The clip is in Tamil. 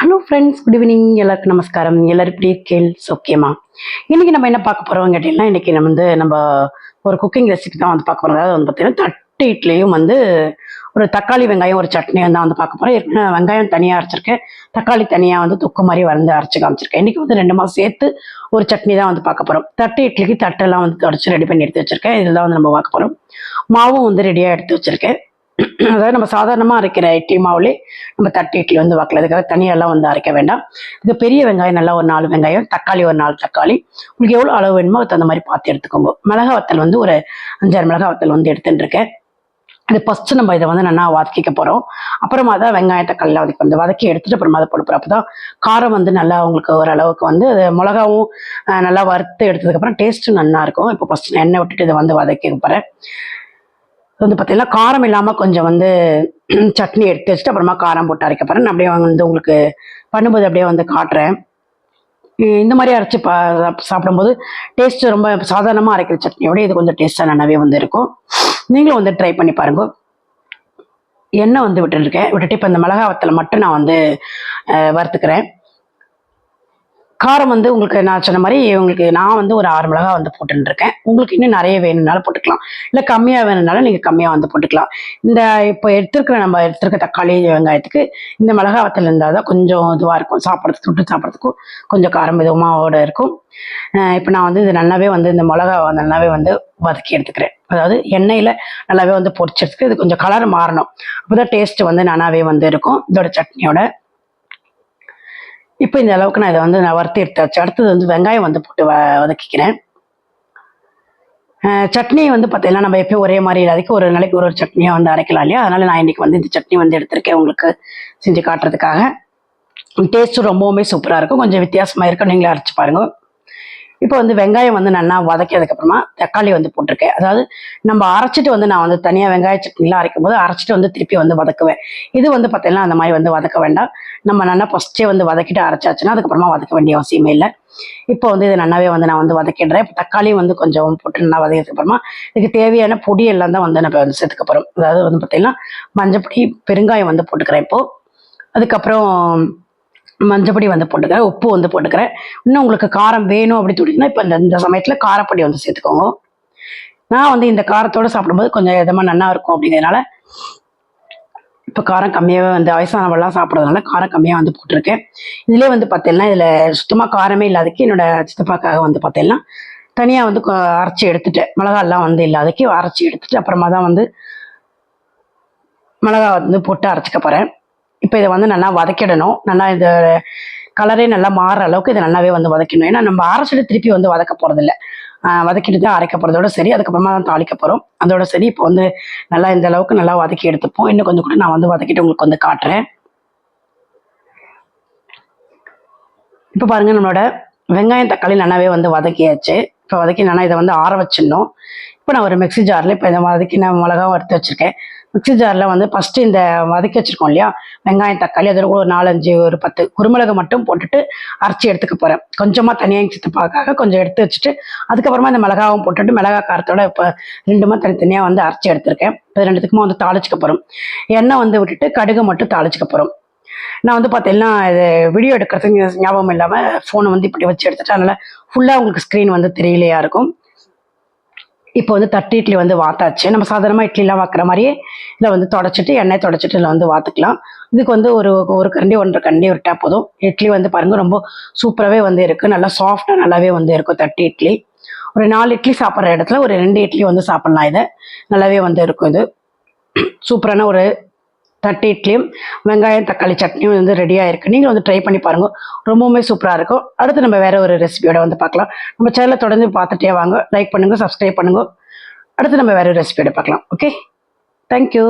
ஹலோ ஃப்ரெண்ட்ஸ் குட் ஈவினிங் எல்லாருக்கும் நமஸ்காரம். எல்லாரும் இப்படி இருக்கேள் ஓகேமா இன்னைக்கு நம்ம என்ன பார்க்க போறோம் கேட்டீங்கன்னா இன்னைக்கு நம்ம வந்து நம்ம ஒரு குக்கிங் ரெசிபி தான் வந்து பார்க்க போறோம். அதாவது வந்து பார்த்தீங்கன்னா தட்டு இட்லியும் வந்து ஒரு தக்காளி வெங்காயம் ஒரு சட்னியும் தான் வந்து பார்க்க போறோம். ஏற்கனவே வெங்காயம் தனியாக அரைச்சிருக்கேன். தக்காளி தனியாக வந்து தொக்கு மாதிரி வந்து அரைச்சி காமிச்சிருக்கேன். இன்னைக்கு வந்து ரெண்டு மாதம் சேர்த்து ஒரு சட்னி தான் வந்து பார்க்க போறோம். தட்டு இட்லிக்கு தட்டெல்லாம் வந்து தொடச்சி ரெடி பண்ணி எடுத்து வச்சிருக்கேன். இதில் வந்து நம்ம பார்க்க போறோம். மாவும் வந்து ரெடியாக எடுத்து வச்சிருக்கேன். அதாவது நம்ம சாதாரணமாக அரைக்கிற இட்லி மாவுலே நம்ம தட்டு இட்லி வந்து வைக்கல. அதுக்காக தனியெல்லாம் வந்து அரைக்க வேண்டாம். இந்த பெரிய வெங்காயம் நல்லா ஒரு நாலு வெங்காயம் தக்காளி ஒரு நாலு தக்காளி. உங்களுக்கு எவ்வளோ அளவு வேணுமோ அதுக்கு தகுந்த மாதிரி பார்த்து எடுத்துக்கோங்க. மிளகா வத்தல் வந்து ஒரு அஞ்சாறு மிளகா வத்தல் வந்து எடுத்துட்டுருக்கேன். இது ஃபஸ்ட்டு நம்ம இதை வந்து நல்லா வதக்கிக்க போகிறோம் அப்புறமா தான் வெங்காய தக்காளிலாம் வதக்கி வந்து வதக்கி எடுத்துட்டு அப்புறமா அதை போட போகிறோம் அப்போ தான் காரம் வந்து நல்லா உங்களுக்கு ஓரளவுக்கு வந்து அது மிளகாவும் நல்லா வறுத்து எடுத்ததுக்கப்புறம் டேஸ்ட்டும் நல்லா இருக்கும். இப்போ ஃபஸ்ட்டு எண்ணெய் விட்டுட்டு இதை வந்து வதக்கி போகிறேன் வந்து பார்த்தீங்கன்னா காரம் இல்லாமல் கொஞ்சம் வந்து சட்னி எடுத்து வச்சுட்டு அப்புறமா காரம் போட்டு அரைக்க போகிறேன் நான் அப்படியே வந்து உங்களுக்கு பண்ணும்போது அப்படியே வந்து காட்டுறேன். இந்த மாதிரி அரைச்சி பா சாப்பிடும்போது டேஸ்ட்டு ரொம்ப சாதாரணமாக அரைக்கிற சட்னியோட இது கொஞ்சம் டேஸ்ட்டாக நல்லாவே வந்து இருக்கும். நீங்களும் வந்து ட்ரை பண்ணி பாருங்க. எண்ணெய் வந்து விட்டுருக்கேன். விட்டுட்டு இப்போ இந்த மிளகா வத்தலை மட்டும் நான் வந்து வறுத்துக்கிறேன். காரம் வந்து உங்களுக்கு நான் சொன்ன மாதிரி உங்களுக்கு நான் வந்து ஒரு ஆறு மிளகா வந்து போட்டுன்னு இருக்கேன் உங்களுக்கு இன்னும் நிறைய வேணும்னாலும் போட்டுக்கலாம். இல்லை கம்மியாக வேணும்னாலும் நீங்கள் கம்மியாக வந்து போட்டுக்கலாம். இந்த இப்போ எடுத்துருக்கிற நம்ம எடுத்துருக்க தக்காளி வெங்காயத்துக்கு இந்த மிளகா வத்தல் இருந்தால் தான் கொஞ்சம் இதுவாக இருக்கும். சாப்பிட்றதுக்கு தொட்டு சாப்பிட்றதுக்கும் கொஞ்சம் காரம் இதுவுமாவோட இருக்கும். இப்போ நான் வந்து இது நல்லாவே வந்து இந்த மிளகா நல்லாவே வந்து வதக்கி எடுத்துக்கிறேன். அதாவது எண்ணெயில் நல்லாவே வந்து பொரிச்சதுக்கு இது கொஞ்சம் கலர் மாறணும். அப்போ தான் டேஸ்ட் வந்து நல்லாவே வந்து இருக்கும். இதோட சட்னியோட இப்போ இந்த அளவுக்கு நான் இதை வந்து நான் வறுத்து எடுத்தாச்சு அடுத்தது வந்து வெங்காயம் வந்து போட்டு வ வதக்கிக்கிறேன். சட்னி வந்து பார்த்தீங்கன்னா நம்ம எப்பயும் ஒரே மாதிரி அதுக்கு ஒரு நாளைக்கு ஒரு ஒரு சட்னியாக வந்து அரைக்கலாம் இல்லையா? அதனால் நான் இன்னைக்கு வந்து இந்த சட்னி வந்து எடுத்திருக்கேன் உங்களுக்கு செஞ்சு காட்டுறதுக்காக. டேஸ்ட்டும் ரொம்பவுமே சூப்பராக இருக்கும். கொஞ்சம் வித்தியாசமாக இருக்கும். நீங்களே அரைச்சு பாருங்கள் இப்போ வந்து வெங்காயம் வந்து நல்லா வதக்கியதுக்கப்புறமா தக்காளி வந்து போட்டிருக்கேன். அதாவது நம்ம அரைச்சிட்டு வந்து நான் வந்து தனியாக வெங்காய சட்னிலாம் அரைக்கும் போது அரைச்சிட்டு வந்து திருப்பி வந்து வதக்குவேன். இது வந்து பார்த்தீங்கன்னா அந்த மாதிரி வந்து வதக்க வேண்டாம். நம்ம நல்லா ஃபஸ்ட்டே வந்து வதக்கிட்டு அரைச்சாச்சுன்னா அதுக்கப்புறமா வதக்க வேண்டிய அவசியமே இல்லை. இப்போ வந்து இது நல்லாவே வந்து நான் வந்து வதக்கிடுறேன். இப்போ தக்காளியும் வந்து கொஞ்சம் போட்டு நல்லா வதக்கிறதுக்கப்புறமா இதுக்கு தேவையான பொடி எல்லாம் தான் வந்து நம்ம வந்து சேர்த்துக்க போகிறோம் அதாவது வந்து பார்த்தீங்கன்னா மஞ்சப்பொடி பெருங்காயம் வந்து போட்டுக்கிறேன் இப்போது அதுக்கப்புறம் மஞ்சப்பொடி வந்து போட்டுக்கிறேன் உப்பு வந்து போட்டுக்கிறேன். இன்னும் உங்களுக்கு காரம் வேணும் அப்படி தோணுச்சுன்னா இப்போ இந்த இந்த சமயத்தில் காரப்பொடி வந்து சேர்த்துக்கோங்க. நான் வந்து இந்த காரத்தோடு சாப்பிடும்போது கொஞ்சம் இதமாக நல்லா இருக்கும் அப்படிங்கிறதுனால இப்போ காரம் கம்மியாகவே வந்து வயசானவெல்லாம் சாப்பிட்றதுனால காரம் கம்மியாக வந்து போட்டிருக்கேன். இதுலேயே வந்து பார்த்தீங்கன்னா இதில் சுத்தமாக காரமே இல்லாதக்கு என்னோட சித்தப்பாக்காக வந்து பார்த்தீங்கன்னா தனியாக வந்து அரைச்சி எடுத்துட்டேன். மிளகாலாம் வந்து இல்லாதக்கு அரைச்சி எடுத்துட்டு அப்புறமா தான் வந்து மிளகா வந்து போட்டு அரைச்சிக்க போகிறேன் இப்போ இதை வந்து நல்லா வதக்கிடணும். நல்லா இந்த கலரே நல்லா மாறுற அளவுக்கு இதை நல்லாவே வந்து வதக்கணும் ஏன்னா நம்ம அரைச்சிட்டு திருப்பி வந்து வதக்க போகிறதில்ல வதக்கிட்டு தான் அரைக்க போகிறதோட சரி அதுக்கப்புறமா தான் தாளிக்க போகிறோம் அதோட சரி இப்போ வந்து நல்லா இந்த அளவுக்கு நல்லா வதக்கி எடுத்துப்போம். இன்னும் கொஞ்சம் கூட நான் வந்து வதக்கிட்டு உங்களுக்கு வந்து காட்டுறேன். இப்போ பாருங்க நம்மளோட வெங்காயம் தக்காளி நல்லாவே வந்து வதக்கியாச்சு. இப்போ வதக்கி நல்லா இதை வந்து ஆற வச்சிடணும். இப்போ நான் ஒரு மிக்ஸி ஜாரில் இப்போ இதை வதக்கி நான் மிளகாவும் வறுத்து வச்சுருக்கேன். மிக்சி ஜாரில் வந்து ஃபஸ்ட்டு இந்த வதக்கி வச்சிருக்கோம் இல்லையா? வெங்காயம் தக்காளி அதில் ஒரு நாலஞ்சு ஒரு பத்து குருமிளகு மட்டும் போட்டுட்டு அரைச்சி எடுத்துக்க போகிறேன் கொஞ்சமாக தனியாக சித்தப்பாக்காக கொஞ்சம் எடுத்து வச்சுட்டு அதுக்கப்புறமா இந்த மிளகாவும் போட்டுட்டு மிளகா காரத்தோட இப்போ ரெண்டுமா தனித்தனியாக வந்து அரைச்சி எடுத்திருக்கேன். இப்போ ரெண்டுத்துக்குமே வந்து தாளிச்சுக்க போகிறோம் எண்ணெய் வந்து விட்டுட்டு கடுகு மட்டும் தாளிச்சுக்க போகிறோம் நான் வந்து பார்த்தீங்கன்னா இது வீடியோ எடுக்கிறதுக்கு ஞாபகம் இல்லாமல் ஃபோனை வந்து இப்படி வச்சு எடுத்துட்டு அதனால் ஃபுல்லாக உங்களுக்கு ஸ்க்ரீன் வந்து தெரியலையா இருக்கும். இப்போ வந்து தட்டு இட்லி வந்து வாத்தாச்சு. நம்ம சாதாரணமாக இட்லிலாம் வாக்குற மாதிரியே இதில் வந்து தொடச்சிட்டு எண்ணெய் தொடச்சிட்டு இதில் வந்து வாத்துக்கலாம். இதுக்கு வந்து ஒரு ஒரு கண்டி ஒன்றரை கண்டி விட்டா போதும். இட்லி வந்து பாருங்கள் ரொம்ப சூப்பராகவே வந்து இருக்குது நல்லா சாஃப்டாக நல்லாவே வந்து இருக்கும் தட்டு இட்லி. ஒரு நாலு இட்லி சாப்பிட்ற இடத்துல ஒரு ரெண்டு இட்லி வந்து சாப்பிட்லாம் இதை. நல்லாவே வந்து இருக்கும் இது. சூப்பரான ஒரு தட்டு இட்லியும் வெங்காயம் தக்காளி சட்னியும் வந்து ரெடியாக இருக்குது நீங்கள் வந்து ட்ரை பண்ணி பாருங்கள் ரொம்பவுமே சூப்பராக இருக்கும். அடுத்து நம்ம வேற ஒரு ரெசிபியோட வந்து பார்க்கலாம். நம்ம சேனலை தொடர்ந்து பார்த்துட்டே வாங்க. லைக் பண்ணுங்கள் சப்ஸ்கிரைப் பண்ணுங்க. அடுத்து நம்ம வேற ஒரு ரெசிபியோட பார்க்கலாம். Okay thank you